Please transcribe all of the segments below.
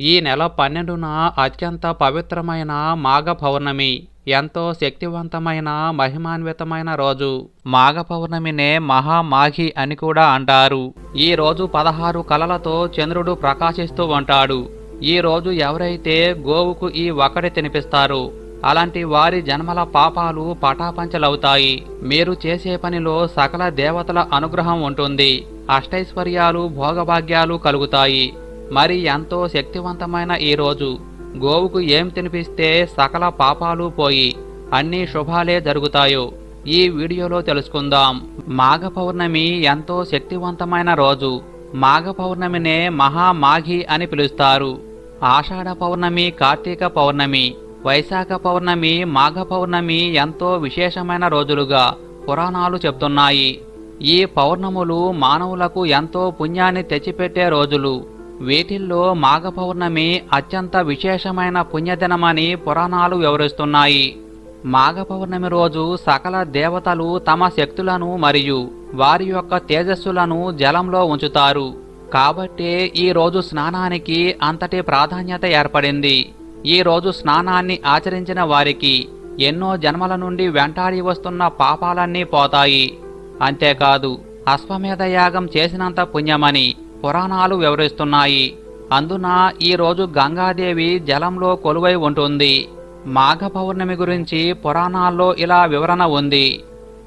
ఈ నెల పన్నెండున అత్యంత పవిత్రమైన మాఘ పౌర్ణమి ఎంతో శక్తివంతమైన మహిమాన్వితమైన రోజు. మాఘ పౌర్ణమినే మహామాఘి అని కూడా అంటారు. ఈ రోజు పదహారు కలలతో చంద్రుడు ప్రకాశిస్తూ ఉంటాడు. ఈ రోజు ఎవరైతే గోవుకు ఈ ఒకటి తినిపిస్తారో అలాంటి వారి జన్మల పాపాలు పటాపంచలవుతాయి. మీరు చేసే పనిలో సకల దేవతల అనుగ్రహం ఉంటుంది. అష్టైశ్వర్యాలు భోగభాగ్యాలు కలుగుతాయి. మరి ఎంతో శక్తివంతమైన ఈ రోజు. గోవుకు ఏం తినిపిస్తే సకల పాపాలు పోయి అన్ని శుభాలే జరుగుతాయో ఈ వీడియోలో తెలుసుకుందాం. మాఘ పౌర్ణమి ఎంతో శక్తివంతమైన రోజు. మాఘ పౌర్ణమినే మహామాఘి అని పిలుస్తారు. ఆషాఢ పౌర్ణమి కార్తీక పౌర్ణమి వైశాఖ పౌర్ణమి మాఘ పౌర్ణమి ఎంతో విశేషమైన రోజులుగా పురాణాలు చెప్తున్నాయి. ఈ పౌర్ణములు మానవులకు ఎంతో పుణ్యాన్ని తెచ్చిపెట్టే రోజులు. వీటిల్లో మాఘ పౌర్ణమి అత్యంత విశేషమైన పుణ్యదినమని పురాణాలు వివరిస్తున్నాయి. మాఘ పౌర్ణమి రోజు సకల దేవతలు తమ శక్తులను మరియు వారి యొక్క తేజస్సులను జలంలో ఉంచుతారు. కాబట్టే ఈ రోజు స్నానానికి అంతటి ప్రాధాన్యత ఏర్పడింది. ఈ రోజు స్నానాన్ని ఆచరించిన వారికి ఎన్నో జన్మల నుండి వెంటాడి వస్తున్న పాపాలన్నీ పోతాయి. అంతేకాదు అశ్వమేధ యాగం చేసినంత పుణ్యమని పురాణాలు వివరిస్తున్నాయి. అందున ఈరోజు గంగాదేవి జలంలో కొలువై ఉంటుంది. మాఘ పౌర్ణమి గురించి పురాణాల్లో ఇలా వివరణ ఉంది.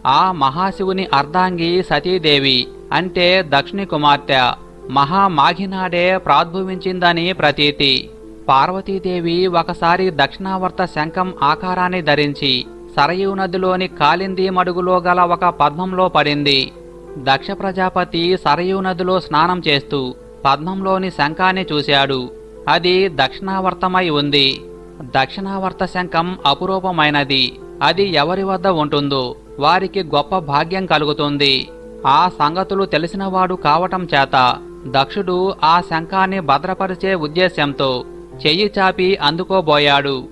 ఆ మహాశివుని అర్ధాంగి సతీదేవి అంటే దక్షిణి కుమార్తె మహామాఘినాడే ప్రాద్భువించిందని ప్రతీతి. పార్వతీదేవి ఒకసారి దక్షిణావర్త శంఖం ఆకారాన్ని ధరించి సరయూ నదిలోని కాలింది మడుగులో గల ఒక పద్మంలో పడింది. దక్ష ప్రజాపతి సరయూ నదిలో స్నానం చేస్తూ పద్మంలోని శంఖాన్ని చూశాడు. అది దక్షిణావర్తమై ఉంది. దక్షిణావర్త శంఖం అపురూపమైనది. అది ఎవరి వద్ద ఉంటుందో వారికి గొప్ప భాగ్యం కలుగుతుంది. ఆ సంగతులు తెలిసినవాడు కావటం చేత దక్షుడు ఆ శంఖాన్ని భద్రపరిచే ఉద్దేశ్యంతో చెయ్యి చాపి అందుకోబోయాడు.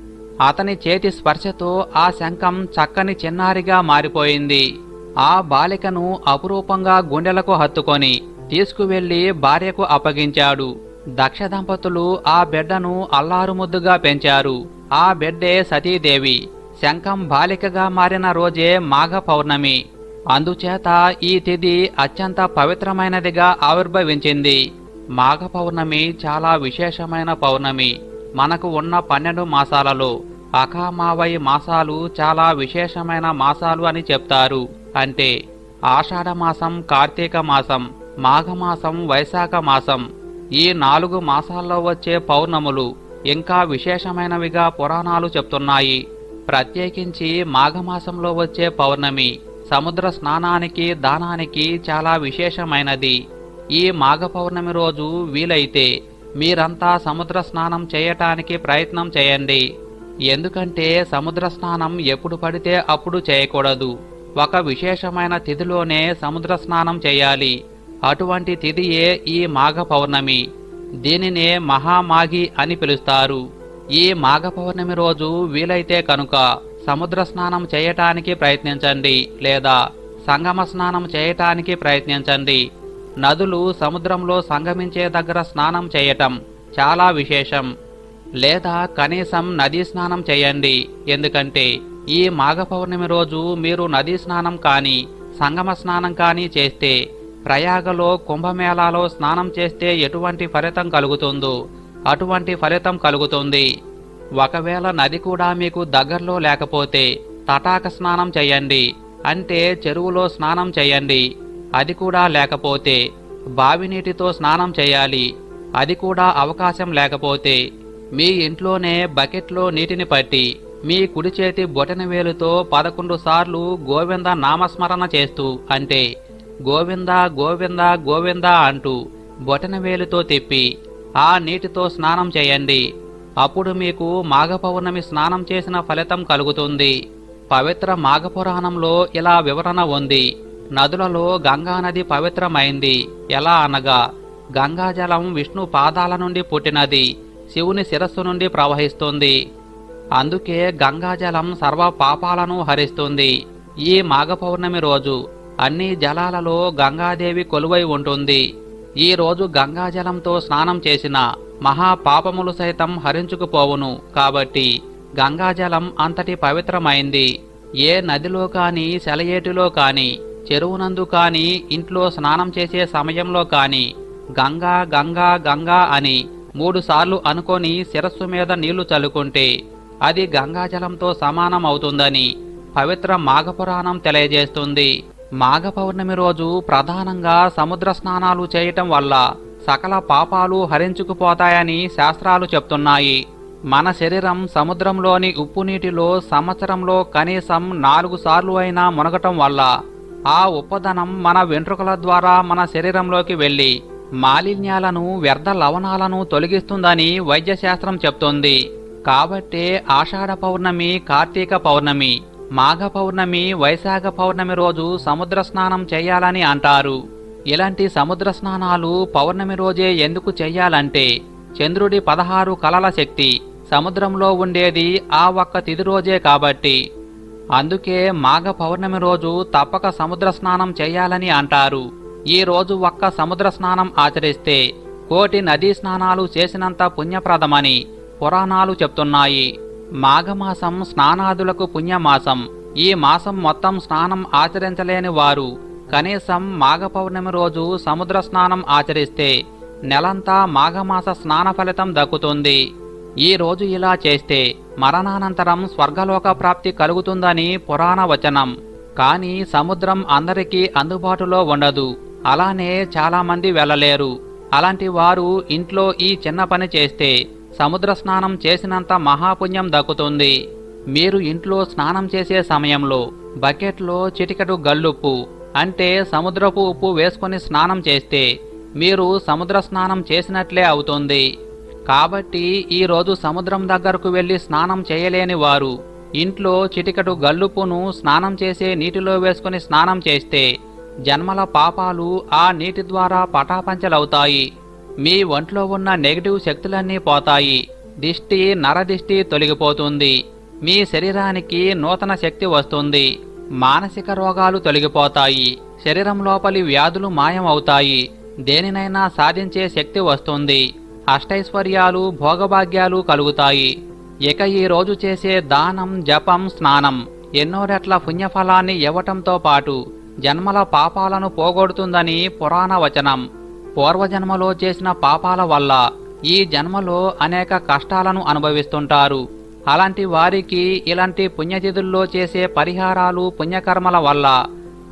అతని చేతి స్పర్శతో ఆ శంఖం చక్కని చిన్నారిగా మారిపోయింది. ఆ బాలికను అపురూపంగా గుండెలకు హత్తుకొని తీసుకువెళ్ళి భార్యకు అప్పగించాడు. దక్ష దంపతులు ఆ బిడ్డను అల్లారుముద్దుగా పెంచారు. ఆ బిడ్డే సతీదేవి. శంఖం బాలికగా మారిన రోజే మాఘ పౌర్ణమి. అందుచేత ఈ తిథి అత్యంత పవిత్రమైనదిగా ఆవిర్భవించింది. మాఘ పౌర్ణమి చాలా విశేషమైన పౌర్ణమి. మనకు ఉన్న పన్నెండు మాసాలలో అఖామావై మాసాలు చాలా విశేషమైన మాసాలు అని చెప్తారు. అంటే ఆషాఢ మాసం కార్తీక మాసం మాఘమాసం వైశాఖ మాసం ఈ నాలుగు మాసాల్లో వచ్చే పౌర్ణములు ఇంకా విశేషమైనవిగా పురాణాలు చెప్తున్నాయి. ప్రత్యేకించి మాఘమాసంలో వచ్చే పౌర్ణమి సముద్ర స్నానానికి దానానికి చాలా విశేషమైనది. ఈ మాఘ పౌర్ణమి రోజు వీలైతే మీరంతా సముద్ర స్నానం చేయటానికి ప్రయత్నం చేయండి. ఎందుకంటే సముద్ర స్నానం ఎప్పుడు పడితే అప్పుడు చేయకూడదు. ఒక విశేషమైన తిథిలోనే సముద్ర స్నానం చేయాలి. అటువంటి తిథియే ఈ మాఘ పౌర్ణమి. దీనినే మహామాఘి అని పిలుస్తారు. ఈ మాఘ పౌర్ణమి రోజు వీలైతే కనుక సముద్ర స్నానం చేయటానికి ప్రయత్నించండి లేదా సంగమ స్నానం చేయటానికి ప్రయత్నించండి. నదులు సముద్రంలో సంగమించే దగ్గర స్నానం చేయటం చాలా విశేషం. లేదా కనీసం నదీ స్నానం చేయండి. ఎందుకంటే ఈ మాఘ పౌర్ణమి రోజు మీరు నదీ స్నానం కానీ సంగమ స్నానం కానీ చేస్తే ప్రయాగలో కుంభమేళాలో స్నానం చేస్తే ఎటువంటి ఫలితం కలుగుతుందో అటువంటి ఫలితం కలుగుతుంది. ఒకవేళ నది కూడా మీకు దగ్గరలో లేకపోతే తటాక స్నానం చేయండి. అంటే చెరువులో స్నానం చేయండి. అది కూడా లేకపోతే బావి నీటితో స్నానం చేయాలి. అది కూడా అవకాశం లేకపోతే మీ ఇంట్లోనే బకెట్లో నీటిని పట్టి మీ కుడి చేతి బొటన వేలుతో పదకొండు సార్లు గోవింద నామస్మరణ చేస్తూ అంటే గోవింద గోవింద గోవింద అంటూ బొటన వేలుతో తిప్పి ఆ నీటితో స్నానం చేయండి. అప్పుడు మీకు మాఘపౌర్ణమి స్నానం చేసిన ఫలితం కలుగుతుంది. పవిత్ర మాఘ పురాణంలో ఇలా వివరణ ఉంది. నదులలో గంగా నది పవిత్రమైంది. ఎలా అనగా గంగాజలం విష్ణు పాదాల నుండి పుట్టినది శివుని శిరస్సు నుండి ప్రవహిస్తుంది. అందుకే గంగాజలం సర్వ పాపాలను హరిస్తుంది. ఈ మాఘ పౌర్ణమి రోజు అన్ని జలాలలో గంగాదేవి కొలువై ఉంటుంది. ఈ రోజు గంగాజలంతో స్నానం చేసిన మహాపాపములు సైతం హరించుకుపోవును. కాబట్టి గంగాజలం అంతటి పవిత్రమైంది. ఏ నదిలో కాని సెలయేటిలో కాని చెరువునందు కాని ఇంట్లో స్నానం చేసే సమయంలో కాని గంగా గంగా గంగా అని మూడుసార్లు అనుకొని శిరస్సు మీద నీళ్ళు చల్లుకుంటే అది గంగాజలంతో సమానం అవుతుందని పవిత్ర మాఘపురాణం తెలియజేస్తుంది. మాఘ పౌర్ణమి రోజు ప్రధానంగా సముద్ర స్నానాలు చేయటం వల్ల సకల పాపాలు హరించుకుపోతాయని శాస్త్రాలు చెప్తున్నాయి. మన శరీరం సముద్రంలోని ఉప్పు నీటిలో సంవత్సరంలో కనీసం నాలుగు సార్లు అయినా మునగటం వల్ల ఆ ఉప్పదనం మన వెంట్రుకల ద్వారా మన శరీరంలోకి వెళ్ళి మాలిన్యాలను వ్యర్థ లవణాలను తొలగిస్తుందని వైద్యశాస్త్రం చెప్తోంది. కాబట్టే ఆషాఢ పౌర్ణమి కార్తీక పౌర్ణమి మాఘ పౌర్ణమి వైశాఖ పౌర్ణమి రోజు సముద్ర స్నానం చేయాలని అంటారు. ఇలాంటి సముద్ర స్నానాలు పౌర్ణమి రోజే ఎందుకు చెయ్యాలంటే చంద్రుడి పదహారు కలల శక్తి సముద్రంలో ఉండేది ఆ ఒక్క తిది రోజే కాబట్టి. అందుకే మాఘ పౌర్ణమి రోజు తప్పక సముద్ర స్నానం చేయాలని అంటారు. ఈ రోజు ఒక్క సముద్ర స్నానం ఆచరిస్తే కోటి నదీ స్నానాలు చేసినంత పుణ్యప్రదమని పురాణాలు చెప్తున్నాయి. మాఘమాసం స్నానాదులకు పుణ్యమాసం. ఈ మాసం మొత్తం స్నానం ఆచరించలేని వారు కనీసం మాఘ పౌర్ణమి రోజు సముద్ర స్నానం ఆచరిస్తే నెలంతా మాఘమాస స్నాన ఫలితం దక్కుతుంది. ఈ రోజు ఇలా చేస్తే మరణానంతరం స్వర్గలోక ప్రాప్తి కలుగుతుందని పురాణ వచనం. కానీ సముద్రం అందరికీ అందుబాటులో ఉండదు. అలానే చాలామంది వెళ్ళలేరు. అలాంటి వారు ఇంట్లో ఈ చిన్న పని చేస్తే సముద్ర స్నానం చేసినంత మహాపుణ్యం దక్కుతుంది. మీరు ఇంట్లో స్నానం చేసే సమయంలో బకెట్లో చిటికటు గల్లుప్పు అంటే సముద్రపు ఉప్పు వేసుకొని స్నానం చేస్తే మీరు సముద్ర స్నానం చేసినట్లే అవుతుంది. కాబట్టి ఈరోజు సముద్రం దగ్గరకు వెళ్ళి స్నానం చేయలేని వారు ఇంట్లో చిటికటు గల్లుపును స్నానం చేసే నీటిలో వేసుకుని స్నానం చేస్తే జన్మల పాపాలు ఆ నీటి ద్వారా పటాపంచలవుతాయి. మీ ఒంట్లో ఉన్న నెగిటివ్ శక్తులన్నీ పోతాయి. దిష్టి నరదిష్టి తొలగిపోతుంది. మీ శరీరానికి నూతన శక్తి వస్తుంది. మానసిక రోగాలు తొలగిపోతాయి. శరీరం లోపలి వ్యాధులు మాయం అవుతాయి దేనినైనా సాధించే శక్తి వస్తుంది. అష్టైశ్వర్యాలు భోగభాగ్యాలు కలుగుతాయి. ఇక ఈ రోజు చేసే దానం జపం స్నానం ఎన్నో రెట్ల పుణ్యఫలాన్ని ఇవ్వటంతో పాటు జన్మల పాపాలను పోగొడుతుందని పురాణ వచనం పూర్వజన్మలో చేసిన పాపాల వల్ల ఈ జన్మలో అనేక కష్టాలను అనుభవిస్తుంటారు. అలాంటి వారికి ఇలాంటి పుణ్యతిథుల్లో చేసే పరిహారాలు పుణ్యకర్మల వల్ల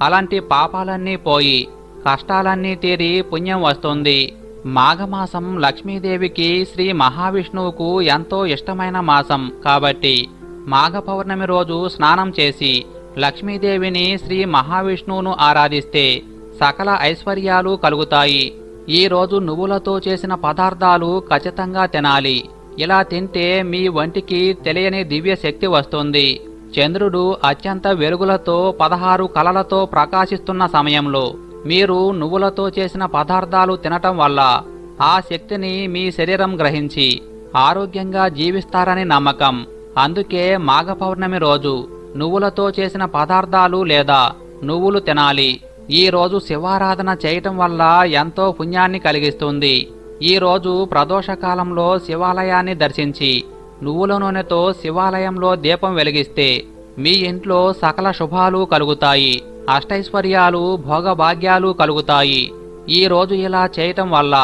అలాంటి పాపాలన్నీ పోయి కష్టాలన్నీ తీరి పుణ్యం వస్తుంది. మాఘమాసం లక్ష్మీదేవికి శ్రీ మహావిష్ణువుకు ఎంతో ఇష్టమైన మాసం కాబట్టి మాఘ పౌర్ణమి రోజు స్నానం చేసి లక్ష్మీదేవిని శ్రీ మహావిష్ణువును ఆరాధిస్తే సకల ఐశ్వర్యాలు కలుగుతాయి. ఈరోజు నువ్వులతో చేసిన పదార్థాలు ఖచ్చితంగా తినాలి. ఇలా తింటే మీ వంటికి తెలియని దివ్య శక్తి వస్తుంది. చంద్రుడు అత్యంత వెలుగులతో పదహారు కలలతో ప్రకాశిస్తున్న సమయంలో మీరు నువ్వులతో చేసిన పదార్థాలు తినటం వల్ల ఆ శక్తిని మీ శరీరం గ్రహించి ఆరోగ్యంగా జీవిస్తారని నమ్మకం. అందుకే మాఘ పౌర్ణమి రోజు నువ్వులతో చేసిన పదార్థాలు లేదా నువ్వులు తినాలి. ఈరోజు శివారాధన చేయటం వల్ల ఎంతో పుణ్యాన్ని కలిగిస్తుంది. ఈ రోజు శివాలయాన్ని దర్శించి నువ్వుల నూనెతో శివాలయంలో దీపం వెలిగిస్తే మీ ఇంట్లో సకల శుభాలు కలుగుతాయి అష్టైశ్వర్యాలు భోగభాగ్యాలు కలుగుతాయి. ఈ రోజు ఇలా చేయటం వల్ల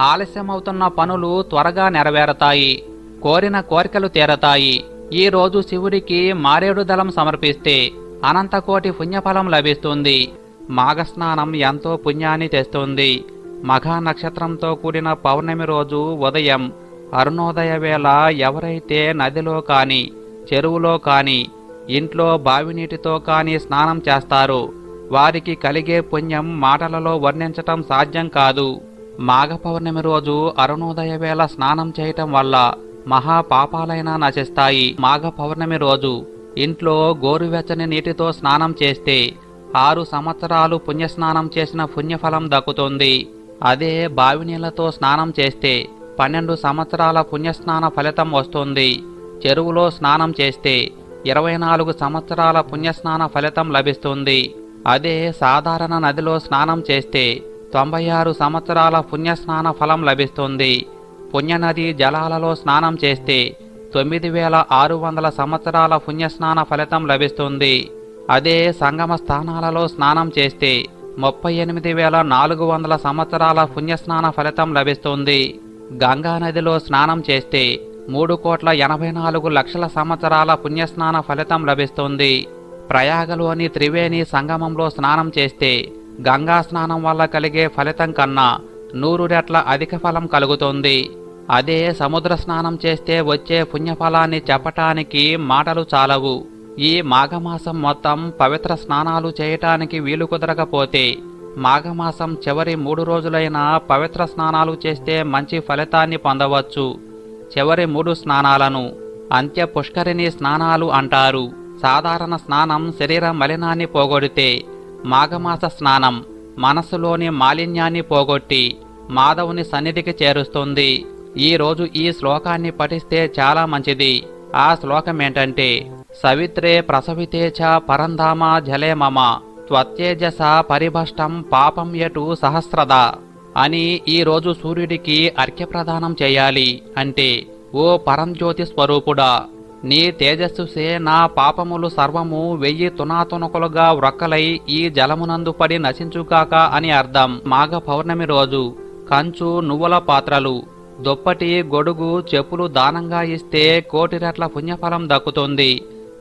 ఆలస్యమవుతున్న పనులు త్వరగా నెరవేరతాయి కోరిన కోరికలు తీరతాయి. ఈరోజు శివుడికి మారేడు దళం సమర్పిస్తే అనంతకోటి పుణ్యఫలం లభిస్తుంది. మాఘస్నానం ఎంతో పుణ్యాన్ని తెస్తుంది. మఘా నక్షత్రంతో కూడిన పౌర్ణమి రోజు ఉదయం అరుణోదయ వేళ ఎవరైతే నదిలో కాని చెరువులో కాని ఇంట్లో బావి నీటితో కాని స్నానం చేస్తారు వారికి కలిగే పుణ్యం మాటలలో వర్ణించటం సాధ్యం కాదు. మాఘ పౌర్ణమి రోజు అరుణోదయ వేళ స్నానం చేయటం వల్ల మహా పాపాలైనా నశిస్తాయి. మాఘ పౌర్ణమి రోజు ఇంట్లో గోరువెచ్చని నీటితో స్నానం చేస్తే ఆరు సంవత్సరాలు పుణ్యస్నానం చేసిన పుణ్యఫలం దక్కుతుంది. అదే బావి నీళ్ళతో స్నానం చేస్తే పన్నెండు సంవత్సరాల పుణ్యస్నాన ఫలితం వస్తుంది. చెరువులో స్నానం చేస్తే ఇరవై నాలుగు సంవత్సరాల పుణ్యస్నాన ఫలితం లభిస్తుంది. అదే సాధారణ నదిలో స్నానం చేస్తే తొంభై ఆరు సంవత్సరాల పుణ్యస్నాన ఫలం లభిస్తుంది. పుణ్యనది జలాలలో స్నానం చేస్తే తొమ్మిది వేల ఆరు వందల సంవత్సరాల పుణ్యస్నాన ఫలితం లభిస్తుంది. అదే సంగమ స్థానాలలో స్నానం చేస్తే ముప్పై ఎనిమిది వేల నాలుగు వందల సంవత్సరాల పుణ్యస్నాన ఫలితం లభిస్తుంది. గంగా నదిలో స్నానం చేస్తే మూడు కోట్ల ఎనభై నాలుగు లక్షల సంవత్సరాల పుణ్యస్నాన ఫలితం లభిస్తుంది. ప్రయాగలోని త్రివేణి సంగమంలో స్నానం చేస్తే గంగా స్నానం వల్ల కలిగే ఫలితం కన్నా నూరు రెట్ల అధిక ఫలం కలుగుతుంది. అదే సముద్ర స్నానం చేస్తే వచ్చే పుణ్యఫలాన్ని చెప్పటానికి మాటలు చాలవు. ఈ మాఘమాసం మొత్తం పవిత్ర స్నానాలు చేయటానికి వీలు కుదరకపోతే మాఘమాసం చివరి మూడు రోజులైన పవిత్ర స్నానాలు చేస్తే మంచి ఫలితాన్ని పొందవచ్చు. చివరి మూడు స్నానాలను అంత్య పుష్కరిణి స్నానాలు అంటారు. సాధారణ స్నానం శరీర మలినాన్ని పోగొడితే మాఘమాస స్నానం మనస్సులోని మాలిన్యాన్ని పోగొట్టి మాధవుని సన్నిధికి చేరుస్తుంది. ఈరోజు ఈ శ్లోకాన్ని పఠిస్తే చాలా మంచిది. ఆ శ్లోకం ఏంటంటే సవిత్రే ప్రసవితే చ పరంధామ జలే మమ త్వత్తేజస పరిభష్టం పాపం యటు సహస్రద అని ఈ రోజు సూర్యుడికి అర్ఘ్యప్రదానం చేయాలి అంటే ఓ పరంజ్యోతి స్వరూపుడా నీ తేజస్సుసే నా పాపములు సర్వము వెయ్యి తునాతునకులుగా వ్రక్కలై ఈ జలమునందు పడి నశించుగాక అని అర్థం మాఘ పౌర్ణమి రోజు. కంచు నువ్వుల పాత్రలు దుప్పటి గొడుగు చెప్పులు దానంగా ఇస్తే కోటి రెట్ల పుణ్యఫలం దక్కుతుంది.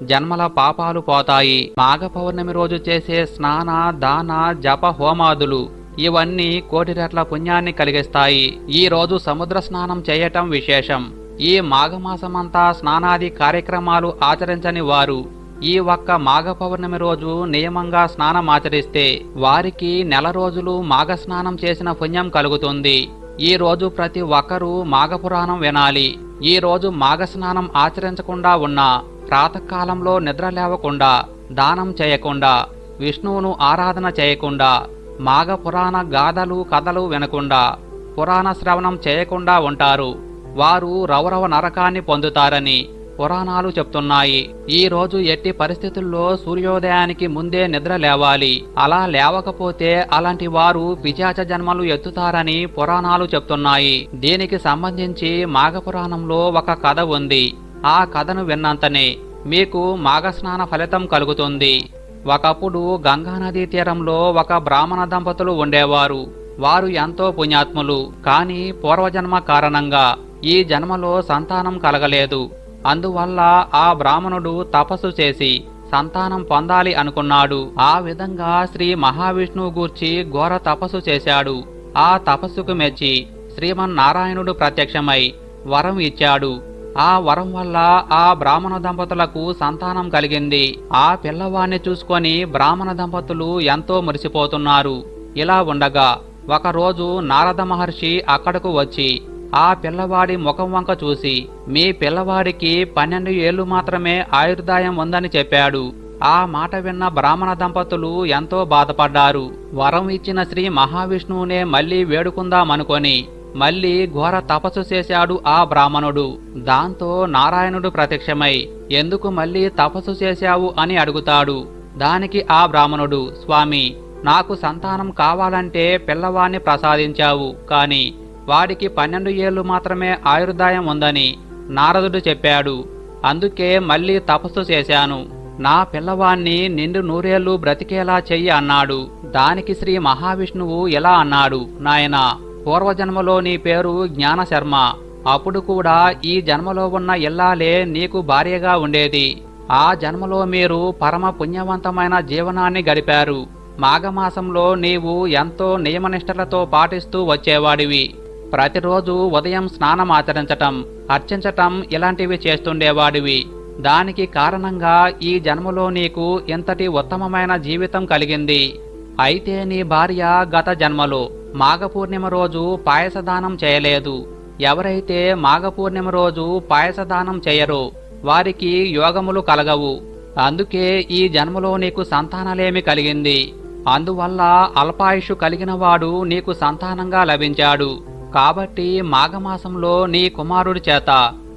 జన్మల పాపాలు పోతాయి. మాఘ పౌర్ణమి రోజు చేసే స్నాన దాన జప హోమాదులు ఇవన్నీ కోటి రెట్ల పుణ్యాన్ని కలిగిస్తాయి. ఈ రోజు సముద్ర స్నానం చేయటం విశేషం. ఈ మాఘమాసమంతా స్నానాది కార్యక్రమాలు ఆచరించని వారు ఈ ఒక్క మాఘ పౌర్ణమి రోజు నియమంగా స్నానం ఆచరిస్తే వారికి నెల రోజులు మాఘ స్నానం చేసిన పుణ్యం కలుగుతుంది. ఈ రోజు ప్రతి ఒక్కరూ మాఘపురాణం వినాలి. ఈ రోజు మాఘ స్నానం ఆచరించకుండా ఉన్నా ప్రాతకాలంలో నిద్ర లేవకుండా దానం చేయకుండా విష్ణువును ఆరాధన చేయకుండా మాఘ పురాణ గాథలు కథలు వినకుండా పురాణ శ్రవణం చేయకుండా ఉంటారు. వారు రౌరవ నరకాన్ని పొందుతారని పురాణాలు చెప్తున్నాయి. ఈ రోజు ఎట్టి పరిస్థితుల్లో సూర్యోదయానికి ముందే నిద్ర లేవాలి. అలా లేవకపోతే అలాంటి వారు పిచాచ జన్మలు ఎత్తుతారని పురాణాలు చెప్తున్నాయి. దీనికి సంబంధించి మాఘపురాణంలో ఒక కథ ఉంది. ఆ కథను విన్నంతనే మీకు మాఘస్నాన ఫలితం కలుగుతుంది. ఒకప్పుడు గంగానదీ తీరంలో ఒక బ్రాహ్మణ దంపతులు ఉండేవారు. వారు ఎంతో పుణ్యాత్ములు. కానీ పూర్వజన్మ కారణంగా ఈ జన్మలో సంతానం కలగలేదు. అందువల్ల ఆ బ్రాహ్మణుడు తపస్సు చేసి సంతానం పొందాలి అనుకున్నాడు. ఆ విధంగా శ్రీ మహావిష్ణువు గూర్చి ఘోర తపస్సు చేశాడు. ఆ తపస్సుకు మెచ్చి శ్రీమన్నారాయణుడు ప్రత్యక్షమై వరం ఇచ్చాడు. ఆ వరం వల్ల ఆ బ్రాహ్మణ దంపతులకు సంతానం కలిగింది. ఆ పిల్లవాణ్ణి చూసుకొని బ్రాహ్మణ దంపతులు ఎంతో మురిసిపోతున్నారు. ఇలా ఉండగా ఒకరోజు నారద మహర్షి అక్కడకు వచ్చి ఆ పిల్లవాడి ముఖం వంక చూసి మీ పిల్లవాడికి పన్నెండు ఏళ్ళు మాత్రమే ఆయుర్దాయం ఉందని చెప్పాడు. ఆ మాట విన్న బ్రాహ్మణ దంపతులు ఎంతో బాధపడ్డారు. వరం ఇచ్చిన శ్రీ మహావిష్ణువునే మళ్ళీ వేడుకుందామనుకొని మళ్ళీ ఘోర తపస్సు చేశాడు ఆ బ్రాహ్మణుడు. దాంతో నారాయణుడు ప్రత్యక్షమై ఎందుకు మళ్ళీ తపస్సు చేశావు? అని అడుగుతాడు. దానికి ఆ బ్రాహ్మణుడు స్వామి నాకు సంతానం కావాలంటే పిల్లవాణ్ణి ప్రసాదించావు. కాని వాడికి పన్నెండు ఏళ్ళు మాత్రమే ఆయుర్దాయం ఉందని నారదుడు చెప్పాడు. అందుకే మళ్ళీ తపస్సు చేశాను. నా పిల్లవాణ్ణి నిండు నూరేళ్ళు బ్రతికేలా చెయ్యి అన్నాడు. దానికి శ్రీ మహావిష్ణువు ఇలా అన్నాడు నాయనా పూర్వజన్మలో నీ పేరు జ్ఞానశర్మ. అప్పుడు కూడా ఈ జన్మలో ఉన్న ఇల్లాలే నీకు భార్యగా ఉండేది. ఆ జన్మలో మీరు పరమ పుణ్యవంతమైన జీవనాన్ని గడిపారు. మాఘమాసంలో నీవు ఎంతో నియమనిష్టలతో పాటిస్తూ వచ్చేవాడివి. ప్రతిరోజు ఉదయం స్నానం ఆచరించటం అర్చించటం ఇలాంటివి చేస్తుండేవాడివి. దానికి కారణంగా ఈ జన్మలో నీకు ఇంతటి ఉత్తమమైన జీవితం కలిగింది. అయితే నీ భార్య గత జన్మలో మాఘపూర్ణిమ రోజు పాయసదానం చేయలేదు. ఎవరైతే మాఘపూర్ణిమ రోజు పాయసదానం చేయరో వారికి యోగములు కలగవు. అందుకే ఈ జన్మలో నీకు సంతానలేమి కలిగింది. అందువల్ల అల్పాయుషు కలిగిన వాడు నీకు సంతానంగా లభించాడు. కాబట్టి మాఘమాసంలో నీ కుమారుడి చేత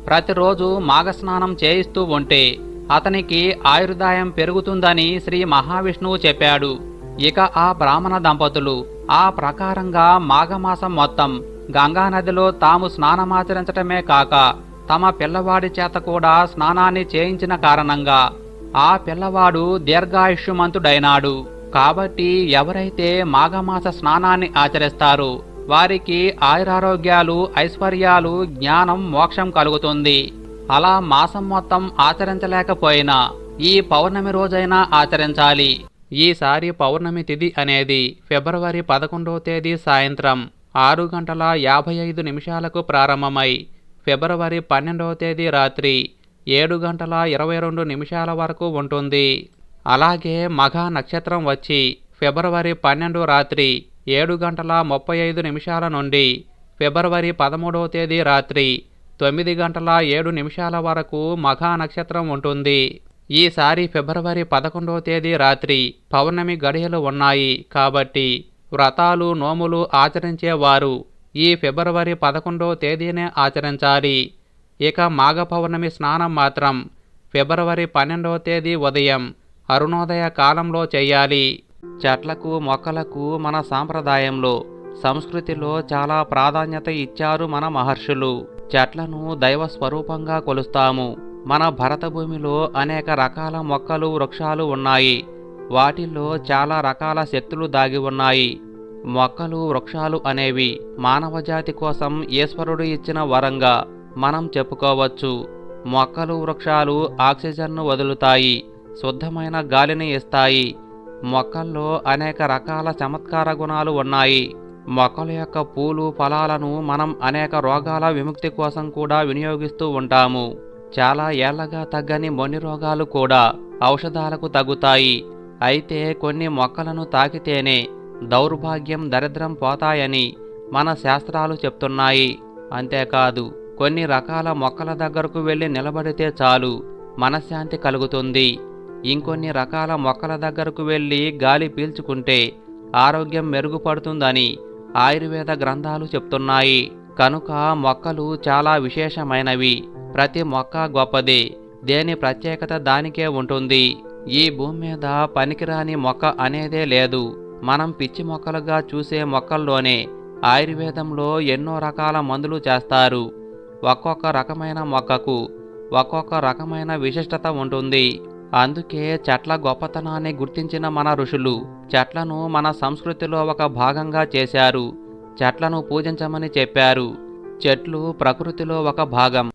ప్రతిరోజు మాఘస్నానం చేయిస్తూ ఉంటే అతనికి ఆయుర్దాయం పెరుగుతుందని శ్రీ మహావిష్ణువు చెప్పాడు. ఇక ఆ బ్రాహ్మణ దంపతులు ఆ ప్రకారంగా మాఘమాసం మొత్తం గంగానదిలో తాము స్నానమాచరించటమే కాక తమ పిల్లవాడి చేత కూడా స్నానాన్ని చేయించిన కారణంగా ఆ పిల్లవాడు దీర్ఘాయుష్యమంతుడైనాడు. కాబట్టి ఎవరైతే మాఘమాస స్నానాన్ని ఆచరిస్తారో వారికి ఆయురారోగ్యాలు ఐశ్వర్యాలు జ్ఞానం మోక్షం కలుగుతుంది. అలా మాసం మొత్తం ఆచరించలేకపోయినా ఈ పౌర్ణమి రోజైనా ఆచరించాలి. ఈసారి పౌర్ణమి తిథి అనేది ఫిబ్రవరి పదకొండవ తేదీ సాయంత్రం ఆరు గంటల యాభై ఐదు నిమిషాలకు ప్రారంభమై ఫిబ్రవరి పన్నెండవ తేదీ రాత్రి ఏడు గంటల ఇరవై రెండు నిమిషాల వరకు ఉంటుంది. అలాగే మఘ నక్షత్రం వచ్చి ఫిబ్రవరి పన్నెండు రాత్రి ఏడు గంటల ముప్పై ఐదు నిమిషాల నుండి ఫిబ్రవరి పదమూడవ తేదీ రాత్రి తొమ్మిది గంటల ఏడు నిమిషాల వరకు మఘా నక్షత్రం ఉంటుంది. ఈసారి ఫిబ్రవరి పదకొండవ తేదీ రాత్రి పౌర్ణమి గడియలు ఉన్నాయి కాబట్టి వ్రతాలు నోములు ఆచరించేవారు ఈ ఫిబ్రవరి పదకొండవ తేదీనే ఆచరించాలి. ఇక మాఘ పౌర్ణమి స్నానం మాత్రం ఫిబ్రవరి పన్నెండవ తేదీ ఉదయం అరుణోదయ కాలంలో చేయాలి. చెట్లకు మొక్కలకు మన సాంప్రదాయంలో సంస్కృతిలో చాలా ప్రాధాన్యత ఇచ్చారు మన మహర్షులు. చెట్లను దైవ స్వరూపంగా కొలుస్తాము. మన భరతభూమిలో అనేక రకాల మొక్కలు వృక్షాలు ఉన్నాయి. వాటిల్లో చాలా రకాల శక్తులు దాగి ఉన్నాయి. మొక్కలు వృక్షాలు అనేవి మానవజాతి కోసం ఈశ్వరుడు ఇచ్చిన వరంగా మనం చెప్పుకోవచ్చు. మొక్కలు వృక్షాలు ఆక్సిజన్ను వదులుతాయి శుద్ధమైన గాలిని ఇస్తాయి. మొక్కల్లో అనేక రకాల చమత్కార గుణాలు ఉన్నాయి. మొక్కల యొక్క పూలు ఫలాలను మనం అనేక రోగాల విముక్తి కోసం కూడా వినియోగిస్తూ ఉంటాము. చాలా ఏళ్ళగా తగ్గని మొన్ని రోగాలు కూడా ఔషధాలకు తగ్గుతాయి. అయితే కొన్ని మొక్కలను తాకితేనే దౌర్భాగ్యం దరిద్రం పోతాయని మన శాస్త్రాలు చెప్తున్నాయి. అంతేకాదు కొన్ని రకాల మొక్కల దగ్గరకు వెళ్ళి నిలబడితే చాలు మనశ్శాంతి కలుగుతుంది. ఇంకొన్ని రకాల మొక్కల దగ్గరకు వెళ్ళి గాలి పీల్చుకుంటే ఆరోగ్యం మెరుగుపడుతుందని ఆయుర్వేద గ్రంథాలు చెప్తున్నాయి. కనుక మొక్కలు చాలా విశేషమైనవి. ప్రతి మొక్క గొప్పదే. దేని ప్రత్యేకత దానికే ఉంటుంది. ఈ భూమి మీద పనికిరాని మొక్క అనేదే లేదు. మనం పిచ్చి మొక్కలుగా చూసే మొక్కల్లోనే ఆయుర్వేదంలో ఎన్నో రకాల మందులు చేస్తారు. ఒక్కొక్క రకమైన మొక్కకు ఒక్కొక్క రకమైన విశిష్టత ఉంటుంది. అందుకే చెట్ల గొప్పతనాన్ని గుర్తించిన మన ఋషులు చెట్లను మన సంస్కృతిలో ఒక భాగంగా చేశారు. చెట్లను పూజించమని చెప్పారు. చెట్లు ప్రకృతిలో ఒక భాగం.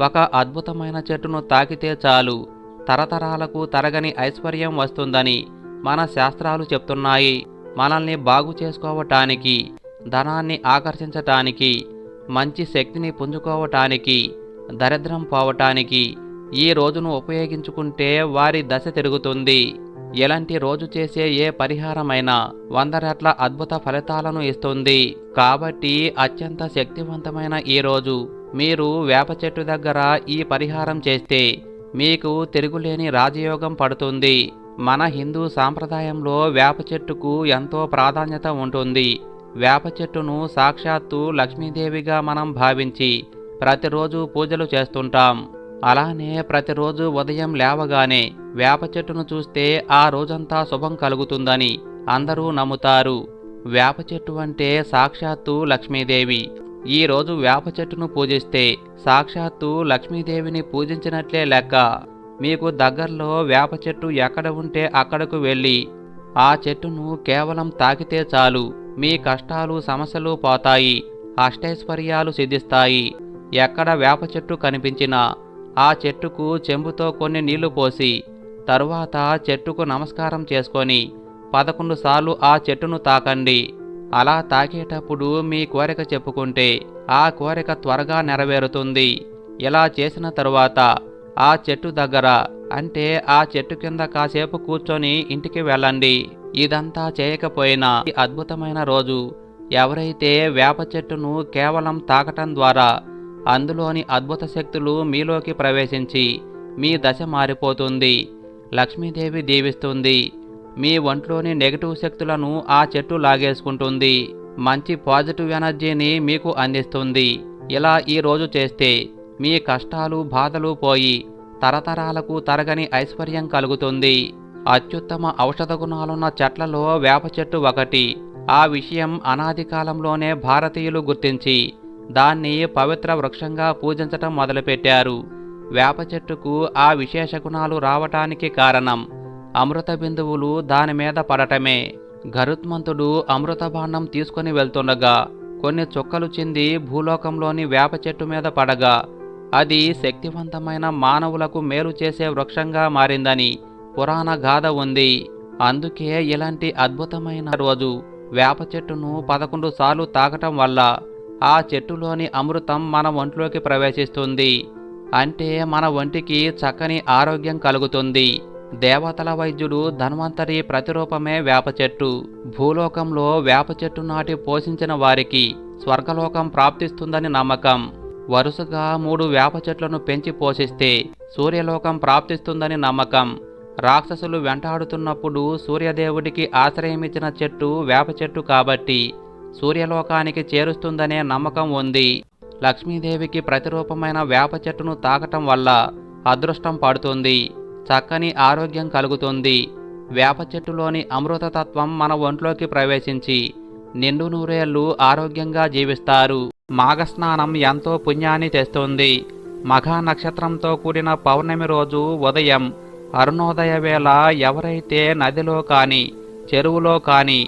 ఒక అద్భుతమైన చెట్టును తాకితే చాలు. తరతరాలకు తరగని ఐశ్వర్యం వస్తుందని మన శాస్త్రాలు చెప్తున్నాయి. మనల్ని బాగు చేసుకోవటానికి ధనాన్ని ఆకర్షించటానికి మంచి శక్తిని పుంజుకోవటానికి దరిద్రం పోవటానికి ఈ రోజును ఉపయోగించుకుంటే వారి దశ తిరుగుతుంది. ఎలాంటి రోజు చేసే ఏ పరిహారమైనా వంద రెట్ల అద్భుత ఫలితాలను ఇస్తుంది. కాబట్టి అత్యంత శక్తివంతమైన ఈ రోజు. మీరు వేప చెట్టు దగ్గర ఈ పరిహారం చేస్తే మీకు తిరుగులేని రాజయోగం పడుతుంది. మన హిందూ సాంప్రదాయంలో వేప చెట్టుకు ఎంతో ప్రాధాన్యత ఉంటుంది. వేప చెట్టును సాక్షాత్తు లక్ష్మీదేవిగా మనం భావించి ప్రతిరోజు పూజలు చేస్తుంటాం. అలానే ప్రతిరోజు ఉదయం లేవగానే వేప చెట్టును చూస్తే ఆ రోజంతా శుభం కలుగుతుందని అందరూ నమ్ముతారు. వేప చెట్టు అంటే సాక్షాత్తు లక్ష్మీదేవి. ఈ రోజు వేప చెట్టును పూజిస్తే సాక్షాత్తు లక్ష్మీదేవిని పూజించినట్లే లెక్క. మీకు దగ్గరలో వేప చెట్టు ఎక్కడ ఉంటే అక్కడకు వెళ్ళి ఆ చెట్టును కేవలం తాకితే చాలు. మీ కష్టాలు సమస్యలు పోతాయి. అష్టైశ్వర్యాలు సిద్ధిస్తాయి. ఎక్కడ వేప చెట్టు కనిపించినా ఆ చెట్టుకు చెంబుతో కొన్ని నీళ్ళు పోసి తరువాత చెట్టుకు నమస్కారం చేసుకొని పదకొండు సార్లు ఆ చెట్టును తాకండి. అలా తాకేటప్పుడు మీ కోరిక చెప్పుకుంటే ఆ కోరిక త్వరగా నెరవేరుతుంది. ఇలా చేసిన తరువాత ఆ చెట్టు దగ్గర అంటే ఆ చెట్టు కింద కాసేపు కూర్చొని ఇంటికి వెళ్ళండి. ఇదంతా చేయకపోయినా ఈ అద్భుతమైన రోజు. ఎవరైతే వేప చెట్టును కేవలం తాకటం ద్వారా అందులోని అద్భుత శక్తులు మీలోకి ప్రవేశించి మీ దశ మారిపోతుంది. లక్ష్మీదేవి దీవిస్తుంది. మీ ఒంట్లోని నెగటివ్ శక్తులను ఆ చెట్టు లాగేసుకుంటుంది. మంచి పాజిటివ్ ఎనర్జీని మీకు అందిస్తుంది. ఇలా ఈ రోజు చేస్తే మీ కష్టాలు బాధలు పోయి తరతరాలకు తరగని ఐశ్వర్యం కలుగుతుంది. అత్యుత్తమ ఔషధ గుణాలున్న చెట్లలో వేప చెట్టు ఒకటి. ఆ విషయం అనాది కాలంలోనే భారతీయులు గుర్తించి దాన్ని పవిత్ర వృక్షంగా పూజించటం మొదలుపెట్టారు. వేప చెట్టుకు ఆ విశేష గుణాలు రావటానికి కారణం అమృత బిందువులు దాని మీద పడటమే. గరుత్మంతుడు అమృత బాణం తీసుకుని వెళ్తుండగా కొన్ని చుక్కలు చింది భూలోకంలోని వేప చెట్టు మీద పడగా అది శక్తివంతమైన మానవులకు మేలు చేసే వృక్షంగా మారిందని పురాణ గాథ ఉంది. అందుకే ఇలాంటి అద్భుతమైన రోజు వేప చెట్టును పదకొండు సార్లు తాకటం వల్ల ఆ చెట్టులోని అమృతం మన ఒంట్లోకి ప్రవేశిస్తుంది. అంటే మన ఒంటికి చక్కని ఆరోగ్యం కలుగుతుంది. దేవతల వైద్యుడు ధన్వంతరి ప్రతిరూపమే వేప చెట్టు. భూలోకంలో వేప చెట్టు నాటి పోషించిన వారికి స్వర్గలోకం ప్రాప్తిస్తుందని నమ్మకం. వరుసగా మూడు వేప చెట్లను పెంచి పోషిస్తే సూర్యలోకం ప్రాప్తిస్తుందని నమ్మకం. రాక్షసులు వెంటాడుతున్నప్పుడు సూర్యదేవుడికి ఆశ్రయమిచ్చిన చెట్టు వేప చెట్టు కాబట్టి సూర్యలోకానికి చేరుస్తుందనే నమ్మకం ఉంది. లక్ష్మీదేవికి ప్రతిరూపమైన వేప చెట్టును తాకటం వల్ల అదృష్టం పడుతుంది. చక్కని ఆరోగ్యం కలుగుతుంది. వేప చెట్టులోని అమృతతత్వం మన ఒంట్లోకి ప్రవేశించి నిండు నూరేళ్ళు ఆరోగ్యంగా జీవిస్తారు. మాఘస్నానం ఎంతో పుణ్యాన్ని తెస్తుంది. మఘా నక్షత్రంతో కూడిన పౌర్ణమి రోజు ఉదయం అరుణోదయ వేళ ఎవరైతే నదిలో కానీ చెరువులో కానీ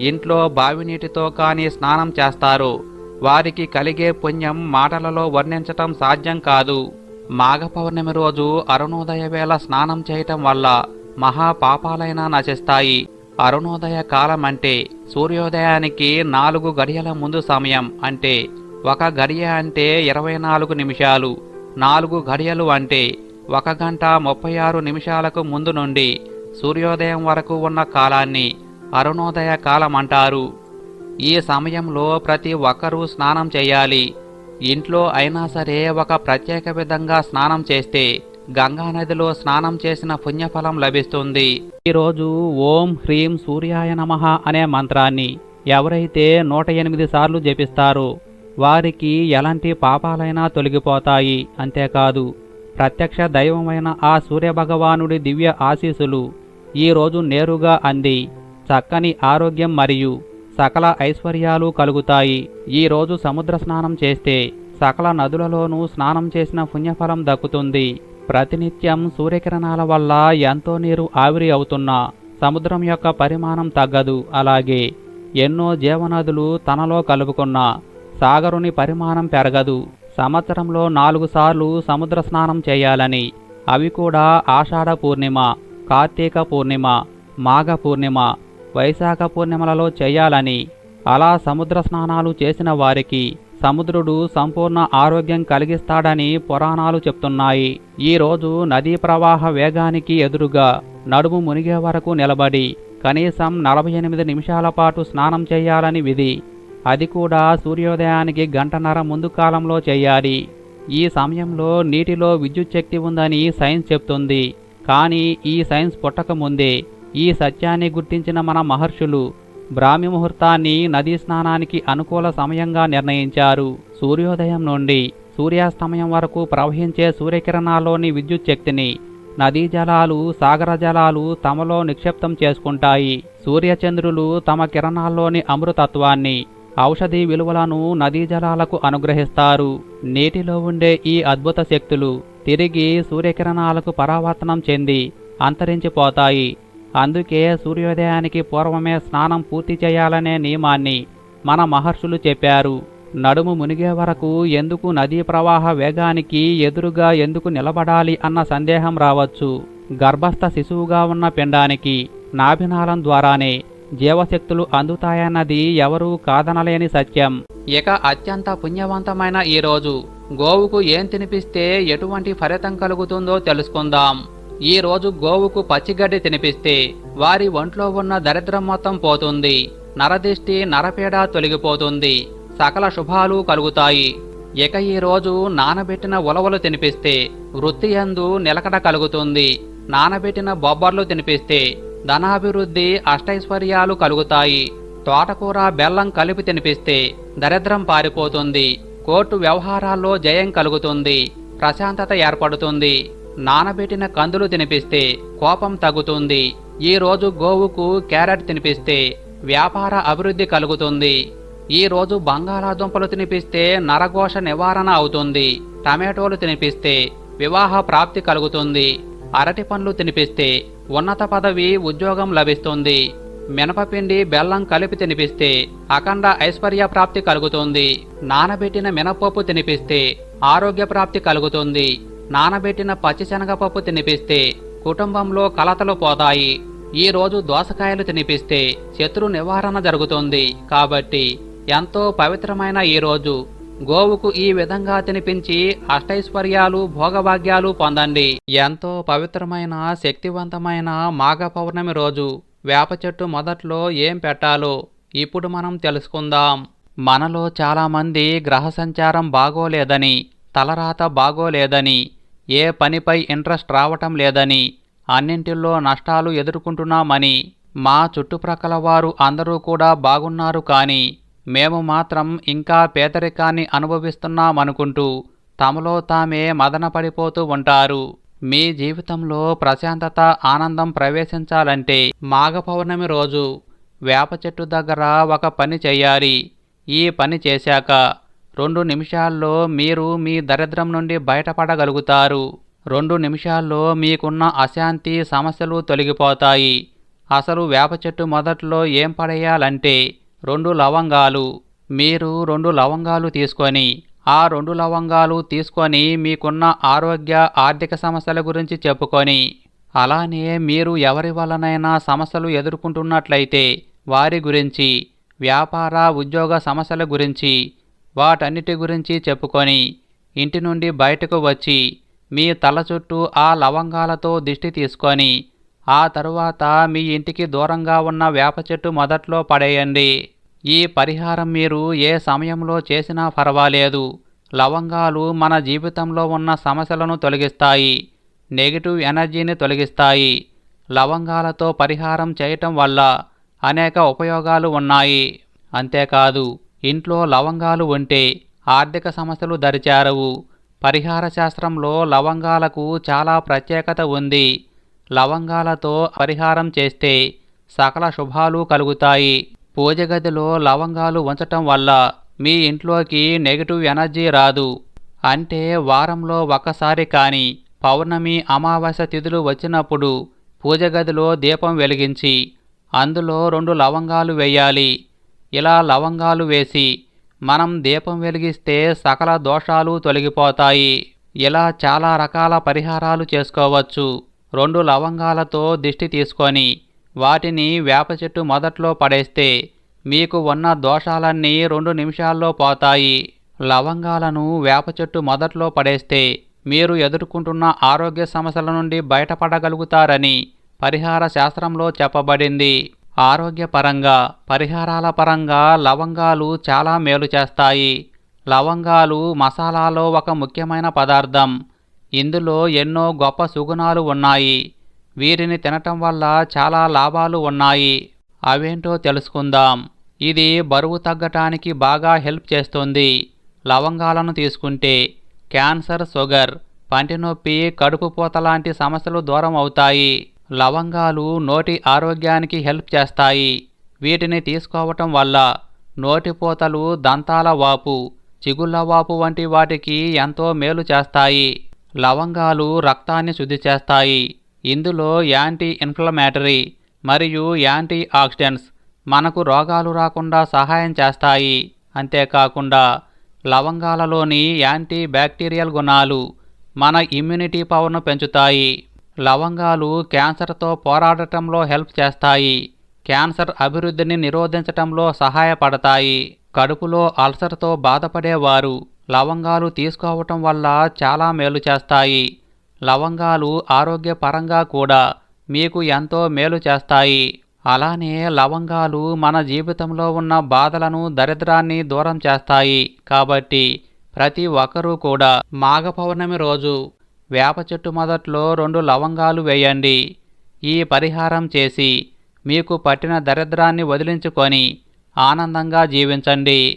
ఇంట్లో బావినీటితో కానీ స్నానం చేస్తారు. వారికి కలిగే పుణ్యం మాటలలో వర్ణించటం సాధ్యం కాదు. మాఘ పౌర్ణమి రోజు అరుణోదయ వేళ స్నానం చేయటం వల్ల మహా పాపాలైనా నశిస్తాయి. అరుణోదయ కాలం అంటే సూర్యోదయానికి నాలుగు గడియల ముందు సమయం అంటే ఒక గడియ అంటే ఇరవై నాలుగు నిమిషాలు. నాలుగు గడియలు అంటే ఒక గంట ముప్పై ఆరు నిమిషాలకు ముందు నుండి సూర్యోదయం వరకు ఉన్న కాలాన్ని అరుణోదయ కాలం అంటారు ఈ సమయంలో ప్రతి ఒక్కరూ స్నానం చేయాలి. ఇంట్లో అయినా సరే ఒక ప్రత్యేక విధంగా స్నానం చేస్తే గంగా నదిలో స్నానం చేసిన పుణ్యఫలం లభిస్తుంది. ఈరోజు ఓం హ్రీం సూర్యాయ నమ అనే మంత్రాన్ని ఎవరైతే నూట ఎనిమిది సార్లు జపిస్తారో వారికి ఎలాంటి పాపాలైనా తొలగిపోతాయి. అంతేకాదు ప్రత్యక్ష దైవమైన ఆ సూర్యభగవానుడి దివ్య ఆశీస్సులు ఈరోజు నేరుగా అంది. చక్కని ఆరోగ్యం మరియు సకల ఐశ్వర్యాలు కలుగుతాయి. ఈరోజు సముద్ర స్నానం చేస్తే సకల నదులలోనూ స్నానం చేసిన పుణ్యఫలం దక్కుతుంది. ప్రతినిత్యం సూర్యకిరణాల వల్ల ఎంతో నీరు ఆవిరి అవుతున్నా. సముద్రం యొక్క పరిమాణం తగ్గదు. అలాగే ఎన్నో జీవనదులు తనలో కలుపుకున్న సాగరుని పరిమాణం పెరగదు. సంవత్సరంలో నాలుగు సార్లు సముద్ర స్నానం చేయాలని అవి కూడా ఆషాఢ పూర్ణిమ కార్తీక పూర్ణిమ మాఘ పూర్ణిమ వైశాఖ పూర్ణిమలలో చేయాలని. అలా సముద్ర స్నానాలు చేసిన వారికి సముద్రుడు సంపూర్ణ ఆరోగ్యం కలిగిస్తాడని పురాణాలు చెప్తున్నాయి. ఈ రోజు నదీ ప్రవాహ వేగానికి ఎదురుగా నడుము మునిగే వరకు నిలబడి కనీసం నలభై ఎనిమిది నిమిషాల పాటు స్నానం చేయాలని విధి. అది కూడా సూర్యోదయానికి గంటన్నర ముందు కాలంలో చేయాలి. ఈ సమయంలో నీటిలో విద్యుత్ శక్తి ఉందని సైన్స్ చెప్తుంది. కానీ ఈ సైన్స్ పుట్టకముందే ఈ సత్యాన్ని గుర్తించిన మన మహర్షులు బ్రాహ్మి ముహూర్తాన్ని నదీ స్నానానికి అనుకూల సమయంగా నిర్ణయించారు. సూర్యోదయం నుండి సూర్యాస్తమయం వరకు ప్రవహించే సూర్యకిరణాల్లోని విద్యుత్ శక్తిని నదీ జలాలు సాగర జలాలు తమలో నిక్షిప్తం చేసుకుంటాయి. సూర్యచంద్రులు తమ కిరణాల్లోని అమృతత్వాన్ని ఔషధి విలువలను నదీ జలాలకు అనుగ్రహిస్తారు. నీటిలో ఉండే ఈ అద్భుత శక్తులు తిరిగి సూర్యకిరణాలకు పరావర్తనం చెంది అంతరించిపోతాయి. అందుకే సూర్యోదయానికి పూర్వమే స్నానం పూర్తి చేయాలనే నియమాన్ని మన మహర్షులు చెప్పారు. నడుము మునిగే వరకు ఎందుకు నదీ ప్రవాహ వేగానికి ఎదురుగా ఎందుకు నిలబడాలి అన్న సందేహం రావచ్చు. గర్భస్థ శిశువుగా ఉన్న పిండానికి నాభినాళం ద్వారానే జీవశక్తులు అందుతాయన్నది ఎవరూ కాదనలేని సత్యం. ఇక అత్యంత పుణ్యవంతమైన ఈ రోజు గోవుకు ఏం తినిపిస్తే ఎటువంటి ఫలితం కలుగుతుందో తెలుసుకుందాం. ఈ రోజు గోవుకు పచ్చిగడ్డి తినిపిస్తే వారి ఒంట్లో ఉన్న దరిద్రం మొత్తం పోతుంది నరదిష్టి నరపీడ తొలగిపోతుంది సకల శుభాలు కలుగుతాయి. ఇక ఈ రోజు నానబెట్టిన ఉలవలు తినిపిస్తే వృత్తి యందు నిలకడ కలుగుతుంది నానబెట్టిన బొబ్బర్లు తినిపిస్తే ధనాభివృద్ధి అష్టైశ్వర్యాలు కలుగుతాయి. తోటకూర బెల్లం కలిపి తినిపిస్తే దరిద్రం పారిపోతుంది కోర్టు వ్యవహారాల్లో జయం కలుగుతుంది ప్రశాంతత ఏర్పడుతుంది. నానబెట్టిన కందులు తినిపిస్తే కోపం తగ్గుతుంది. ఈరోజు గోవుకు క్యారెట్ తినిపిస్తే వ్యాపార అభివృద్ధి కలుగుతుంది. ఈరోజు బంగాళాదుంపలు తినిపిస్తే నరఘోష నివారణ అవుతుంది. టమాటోలు తినిపిస్తే వివాహ ప్రాప్తి కలుగుతుంది. అరటి పండ్లు తినిపిస్తే ఉన్నత పదవి ఉద్యోగం లభిస్తుంది. మినపపిండి బెల్లం కలిపి తినిపిస్తే అఖండ ఐశ్వర్య ప్రాప్తి కలుగుతుంది. నానబెట్టిన మినపప్పు తినిపిస్తే ఆరోగ్య ప్రాప్తి కలుగుతుంది. నానబెట్టిన పచ్చిశనగపప్పు తినిపిస్తే కుటుంబంలో కలతలు పోతాయి. ఈ రోజు దోసకాయలు తినిపిస్తే శత్రు నివారణ జరుగుతుంది. కాబట్టి ఎంతో పవిత్రమైన ఈ రోజు. గోవుకు ఈ విధంగా తినిపించి అష్టైశ్వర్యాలు భోగభాగ్యాలు పొందండి. ఎంతో పవిత్రమైన శక్తివంతమైన మాఘ పౌర్ణమి రోజు. వేప చెట్టు మొదట్లో ఏం పెట్టాలో ఇప్పుడు మనం తెలుసుకుందాం. మనలో చాలామంది గ్రహ సంచారం బాగోలేదని తలరాత బాగోలేదని ఏ పనిపై ఇంట్రెస్ట్ రావటం లేదని అన్నింటిలో నష్టాలు ఎదుర్కొంటున్నామని మా చుట్టుప్రక్కల వారు అందరూ కూడా బాగున్నారు కానీ మేము మాత్రం ఇంకా పేదరికాన్ని అనుభవిస్తున్నామనుకుంటూ తమలో తామే మదనపడిపోతూ ఉంటారు. మీ జీవితంలో ప్రశాంతత ఆనందం ప్రవేశించాలంటే మాఘ పౌర్ణమి రోజు వేప చెట్టు దగ్గర ఒక పని చేయాలి. ఈ పని చేశాక రెండు నిమిషాల్లో మీరు మీ దరిద్రం నుండి బయటపడగలుగుతారు. రెండు నిమిషాల్లో మీకున్న అశాంతి సమస్యలు తొలగిపోతాయి. అసలు వేప చెట్టు మొదట్లో ఏం పడేయాలంటే రెండు లవంగాలు. మీరు రెండు లవంగాలు తీసుకొని ఆ రెండు లవంగాలు తీసుకొని మీకున్న ఆరోగ్య ఆర్థిక సమస్యల గురించి చెప్పుకొని అలానే మీరు ఎవరి వలనైనా సమస్యలు ఎదుర్కొంటున్నట్లయితే వారి గురించి వ్యాపార ఉద్యోగ సమస్యల గురించి వాటన్నిటి గురించి చెప్పుకొని ఇంటి నుండి బయటకు వచ్చి మీ తల చుట్టూ ఆ లవంగాలతో దిష్టి తీసుకొని ఆ తరువాత మీ ఇంటికి దూరంగా ఉన్న వేప చెట్టు మొదట్లో పడేయండి. ఈ పరిహారం మీరు ఏ సమయంలో చేసినా పర్వాలేదు లవంగాలు మన జీవితంలో ఉన్న సమస్యలను తొలగిస్తాయి నెగిటివ్ ఎనర్జీని తొలగిస్తాయి. లవంగాలతో పరిహారం చేయటం వల్ల అనేక ఉపయోగాలు ఉన్నాయి. అంతేకాదు ఇంట్లో లవంగాలు ఉంటే ఆర్థిక సమస్యలు దరిచేరవు. పరిహార శాస్త్రంలో లవంగాలకు చాలా ప్రత్యేకత ఉంది. లవంగాలతో పరిహారం చేస్తే సకల శుభాలు కలుగుతాయి. పూజ గదిలో లవంగాలు ఉంచటం వల్ల మీ ఇంట్లోకి నెగిటివ్ ఎనర్జీ రాదు. అంటే వారంలో ఒకసారి కానీ పౌర్ణమి అమావాస్య తిథులు వచ్చినప్పుడు పూజ గదిలో దీపం వెలిగించి అందులో రెండు లవంగాలు వేయాలి. ఇలా లవంగాలు వేసి మనం దీపం వెలిగిస్తే సకల దోషాలు తొలగిపోతాయి. ఇలా చాలా రకాల పరిహారాలు చేసుకోవచ్చు. రెండు లవంగాలతో దిష్టి తీసుకొని వాటిని వేప చెట్టు మొదట్లో పడేస్తే మీకు ఉన్న దోషాలన్నీ రెండు నిమిషాల్లో పోతాయి. లవంగాలను వేప చెట్టు మొదట్లో పడేస్తే మీరు ఎదుర్కొంటున్న ఆరోగ్య సమస్యల నుండి బయటపడగలుగుతారని పరిహార శాస్త్రంలో చెప్పబడింది. ఆరోగ్యపరంగా పరిహారాల పరంగా లవంగాలు చాలా మేలు చేస్తాయి. లవంగాలు మసాలాలో ఒక ముఖ్యమైన పదార్థం. ఇందులో ఎన్నో గొప్ప సుగుణాలు ఉన్నాయి. వీరిని తినటం వల్ల చాలా లాభాలు ఉన్నాయి. అవేంటో తెలుసుకుందాం. ఇది బరువు తగ్గటానికి బాగా హెల్ప్ చేస్తుంది. లవంగాలను తీసుకుంటే క్యాన్సర్ షుగర్ పంటి నొప్పి కడుపు పూత లాంటి సమస్యలు దూరం అవుతాయి. లవంగాలు నోటి ఆరోగ్యానికి హెల్ప్ చేస్తాయి. వీటిని తీసుకోవటం వల్ల నోటిపోతలు దంతాల వాపు చిగుళ్ళ వాపు వంటి వాటికి ఎంతో మేలు చేస్తాయి. లవంగాలు రక్తాన్ని శుద్ధి చేస్తాయి. ఇందులో యాంటీ ఇన్ఫ్లమేటరీ మరియు యాంటీ ఆక్సిడెంట్స్ మనకు రోగాలు రాకుండా సహాయం చేస్తాయి. అంతేకాకుండా లవంగాలలోని యాంటీ బ్యాక్టీరియల్ గుణాలు మన ఇమ్యూనిటీ పవర్ను పెంచుతాయి. లవంగాలు క్యాన్సర్తో పోరాడటంలో హెల్ప్ చేస్తాయి. క్యాన్సర్ అభివృద్ధిని నిరోధించటంలో సహాయపడతాయి. కడుపులో అల్సర్తో బాధపడేవారు లవంగాలు తీసుకోవటం వల్ల చాలా మేలు చేస్తాయి. లవంగాలు ఆరోగ్యపరంగా కూడా మీకు ఎంతో మేలు చేస్తాయి. అలానే లవంగాలు మన జీవితంలో ఉన్న బాధలను దరిద్రాన్ని దూరం చేస్తాయి. కాబట్టి ప్రతి ఒక్కరూ కూడా మాఘ పౌర్ణమి రోజు వేప చెట్టు మొదట్లో రెండు లవంగాలు వేయండి. ఈ పరిహారం చేసి మీకు పట్టిన దరిద్రాన్ని వదిలించుకొని ఆనందంగా జీవించండి.